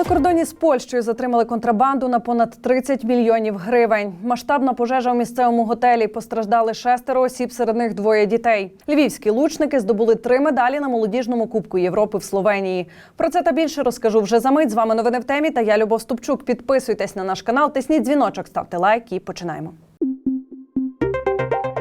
На кордоні з Польщею затримали контрабанду на понад 30 мільйонів гривень. Масштабна пожежа у місцевому готелі. Постраждали шестеро осіб, серед них двоє дітей. Львівські лучники здобули три медалі на молодіжному кубку Європи в Словенії. Про це та більше розкажу вже за мить. З вами новини в темі. Та я Любов Ступчук. Підписуйтесь на наш канал, тисніть дзвіночок, ставте лайк і починаємо.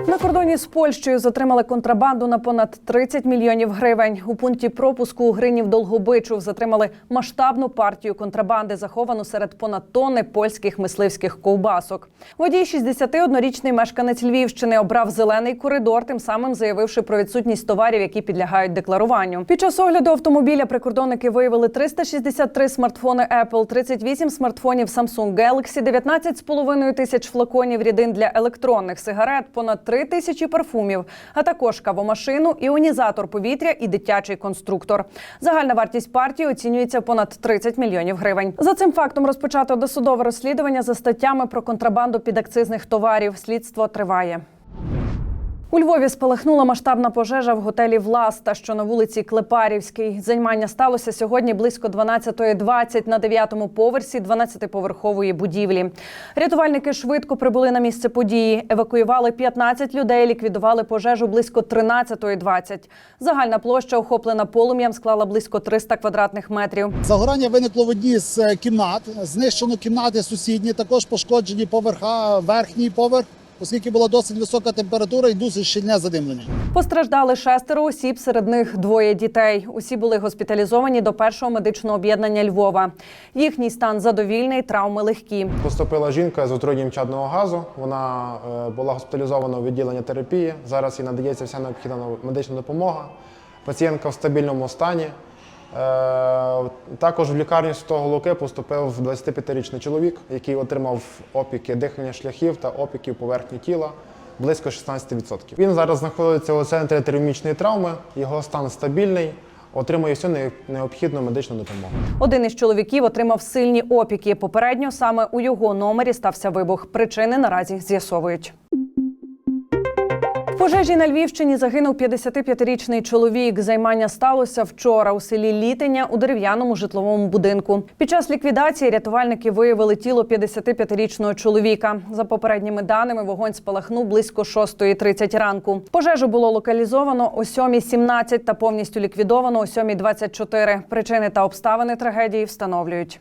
На кордоні з Польщею затримали контрабанду на понад 30 мільйонів гривень. У пункті пропуску у Гринів Долгобичу затримали масштабну партію контрабанди, заховану серед понад тонни польських мисливських ковбасок. Водій 61-річний мешканець Львівщини обрав зелений коридор, тим самим заявивши про відсутність товарів, які підлягають декларуванню. Під час огляду автомобіля прикордонники виявили 363 смартфони Apple, 38 смартфонів Samsung Galaxy, 19,5 тисяч флаконів рідин для електронних сигарет, понад 3 тисячі парфумів, а також кавомашину, іонізатор повітря і дитячий конструктор. Загальна вартість партії оцінюється понад 30 мільйонів гривень. За цим фактом розпочато досудове розслідування за статтями про контрабанду підакцизних товарів. Слідство триває. У Львові спалахнула масштабна пожежа в готелі Власта, що на вулиці Клепарівській. Займання сталося сьогодні близько 12.20 на 9-му поверсі 12-поверхової будівлі. Рятувальники швидко прибули на місце події. Евакуювали 15 людей, ліквідували пожежу близько 13.20. Загальна площа, охоплена полум'ям, склала близько 300 квадратних метрів. Загорання виникло в одній з е, кімнат. Знищено кімнати сусідні, також пошкоджені поверха, верхній поверх, оскільки була досить висока температура і дуже щільне задимлення. Постраждали шестеро осіб, серед них двоє дітей. Усі були госпіталізовані до першого медичного об'єднання Львова. Їхній стан задовільний, травми легкі. Поступила жінка з отруєнням чадного газу. Вона е, була госпіталізована у відділення терапії. Зараз їй надається вся необхідна медична допомога. Пацієнтка в стабільному стані. Е, Також в лікарню Святого Луки поступив 25-річний чоловік, який отримав опіки дихальних шляхів та опіків поверхні тіла близько 16%. Він зараз знаходиться у центрі термічної травми, його стан стабільний, отримує всю необхідну медичну допомогу. Один із чоловіків отримав сильні опіки. Попередньо саме у його номері стався вибух. Причини наразі з'ясовують. Пожежі на Львівщині загинув 55-річний чоловік. Займання сталося вчора у селі Літиня у дерев'яному житловому будинку. Під час ліквідації рятувальники виявили тіло 55-річного чоловіка. За попередніми даними, вогонь спалахнув близько 6.30 ранку. Пожежу було локалізовано о 7.17 та повністю ліквідовано о 7.24. Причини та обставини трагедії встановлюють.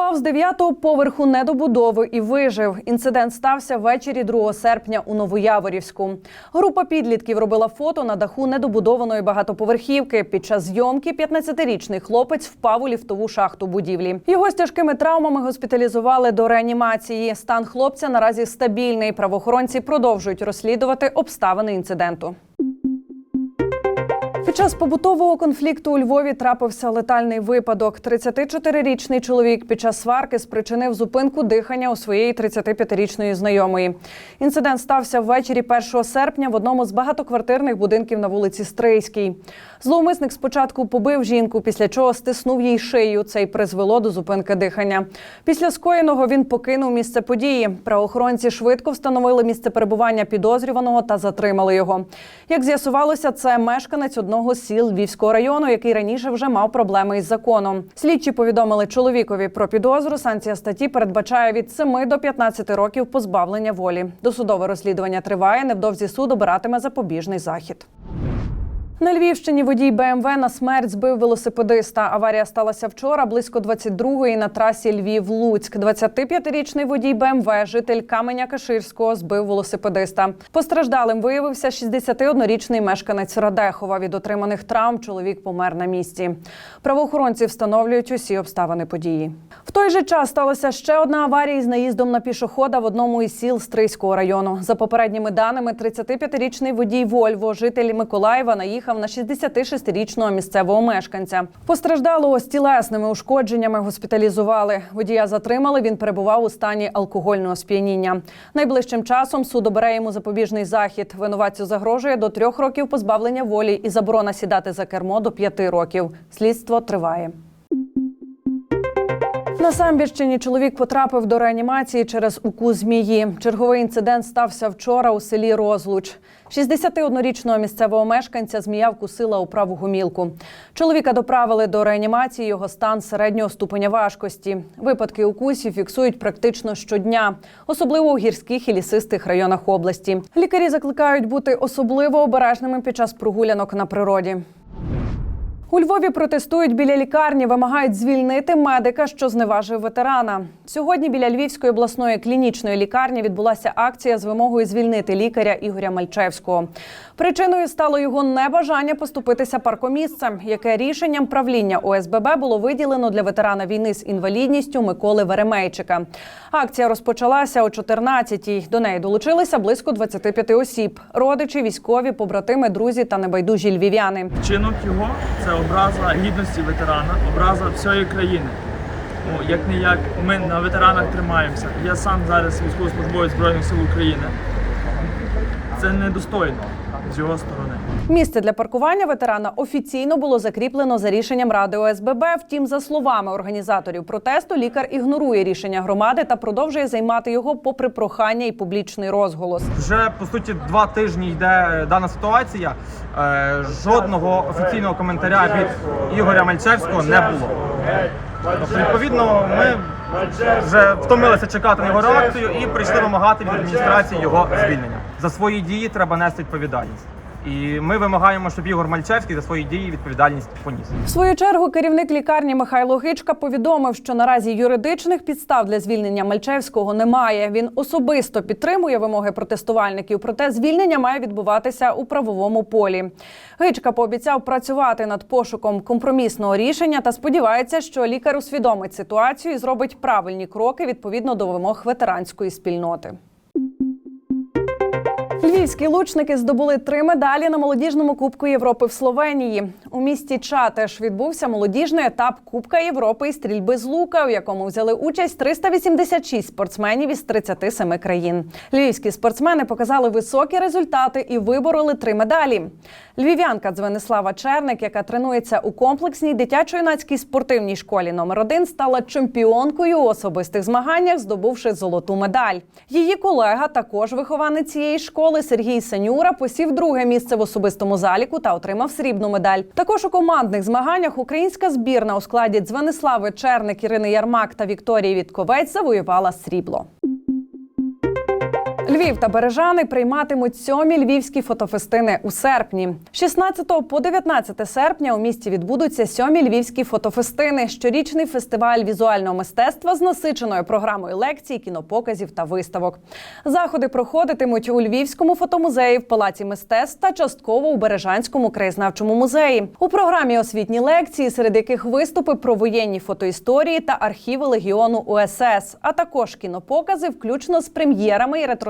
Впав з дев'ятого поверху недобудови і вижив. Інцидент стався ввечері 2 серпня у Новояворівську. Група підлітків робила фото на даху недобудованої багатоповерхівки. Під час зйомки 15-річний хлопець впав у ліфтову шахту будівлі. Його з тяжкими травмами госпіталізували до реанімації. Стан хлопця наразі стабільний. Правоохоронці продовжують розслідувати обставини інциденту. Під час побутового конфлікту у Львові трапився летальний випадок. 34-річний чоловік під час сварки спричинив зупинку дихання у своєї 35-річної знайомої. Інцидент стався ввечері 1 серпня в одному з багатоквартирних будинків на вулиці Стрийській. Зловмисник спочатку побив жінку, після чого стиснув їй шию. Це й призвело до зупинки дихання. Після скоєного він покинув місце події. Правоохоронці швидко встановили місце перебування підозрюваного та затримали його. Як з'ясувалося, це мешканець одного з сіл Львівського району, який раніше вже мав проблеми із законом. Слідчі повідомили чоловікові про підозру. Санкція статті передбачає від 7 до 15 років позбавлення волі. Досудове розслідування триває. Невдовзі суд обиратиме запобіжний захід. На Львівщині водій БМВ на смерть збив велосипедиста. Аварія сталася вчора близько 22-ї на трасі Львів-Луцьк. 25-річний водій БМВ, житель Каменя Каширського, збив велосипедиста. Постраждалим виявився 61-річний мешканець Радехова. Від отриманих травм чоловік помер на місці. Правоохоронці встановлюють усі обставини події. В той же час сталася ще одна аварія із наїздом на пішохода в одному із сіл Стрийського району. За попередніми даними, 35-річний водій Вольво, житель Миколаєва, наїхав на 66-річного місцевого мешканця. Постраждалого з тілесними ушкодженнями госпіталізували. Водія затримали. Він перебував у стані алкогольного сп'яніння. Найближчим часом суд обере йому запобіжний захід. Винуватцю загрожує до трьох років позбавлення волі і заборона сідати за кермо до п'яти років. Слідство триває. На Самбірщині чоловік потрапив до реанімації через укус змії. Черговий інцидент стався вчора у селі Розлуч. 61-річного місцевого мешканця змія вкусила у праву гумілку. Чоловіка доправили до реанімації. Його стан середнього ступеня важкості. Випадки укусів фіксують практично щодня, особливо у гірських і лісистих районах області. Лікарі закликають бути особливо обережними під час прогулянок на природі. У Львові протестують біля лікарні, вимагають звільнити медика, що зневажив ветерана. Сьогодні біля Львівської обласної клінічної лікарні відбулася акція з вимогою звільнити лікаря Ігоря Мальчевського. Причиною стало його небажання поступитися паркомісцем, яке рішенням правління ОСББ було виділено для ветерана війни з інвалідністю Миколи Веремейчика. Акція розпочалася о 14-й. До неї долучилися близько 25 осіб: родичі, військові, побратими, друзі та небайдужі львів'яни. Вчинок його це образа гідності ветерана, образа всієї країни. Ну, як не як ми на ветеранах тримаємося. Я сам зараз військовослужбовець Збройних сил України. Це недостойно з його сторони. Місце для паркування ветерана офіційно було закріплено за рішенням ради ОСББ. Втім, за словами організаторів протесту, лікар ігнорує рішення громади та продовжує займати його попри прохання і публічний розголос. Вже по суті два тижні йде дана ситуація. Е, Жодного офіційного коментаря від Ігоря Мальчевського не було. Тобто, відповідно, ми вже втомилися чекати на його реакцію і прийшли вимагати від адміністрації його звільнення. За свої дії треба нести відповідальність. І ми вимагаємо, щоб Ігор Мальчевський за свої дії відповідальність поніс. В свою чергу керівник лікарні Михайло Гичка повідомив, що наразі юридичних підстав для звільнення Мальчевського немає. Він особисто підтримує вимоги протестувальників, проте звільнення має відбуватися у правовому полі. Гичка пообіцяв працювати над пошуком компромісного рішення та сподівається, що лікар усвідомить ситуацію і зробить правильні кроки відповідно до вимог ветеранської спільноти. Львівські лучники здобули три медалі на молодіжному Кубку Європи в Словенії. У місті Чатеш відбувся молодіжний етап Кубка Європи із стрільби з лука, у якому взяли участь 386 спортсменів із 37 країн. Львівські спортсмени показали високі результати і вибороли три медалі. Львів'янка Дзвенислава Черник, яка тренується у комплексній дитячо-юнацькій спортивній школі номер 1 стала чемпіонкою у особистих змаганнях, здобувши золоту медаль. Її колега, також вихованець цієї школи Сергій Сенюра, посів друге місце в особистому заліку та отримав срібну медаль. Також у командних змаганнях українська збірна у складі Дзвенислави Черник, Ірини Ярмак та Вікторії Вітковець завоювала срібло. Львів та Бережани прийматимуть сьомі львівські фотофестини у серпні. З 16 по 19 серпня у місті відбудуться сьомі львівські фотофестини. Щорічний фестиваль візуального мистецтва з насиченою програмою лекцій, кінопоказів та виставок. Заходи проходитимуть у Львівському фотомузеї, в Палаці мистецтв та частково у Бережанському краєзнавчому музеї. У програмі освітні лекції, серед яких виступи про воєнні фотоісторії та архіви легіону УСС, а також кінопокази, включно з прем'єрами і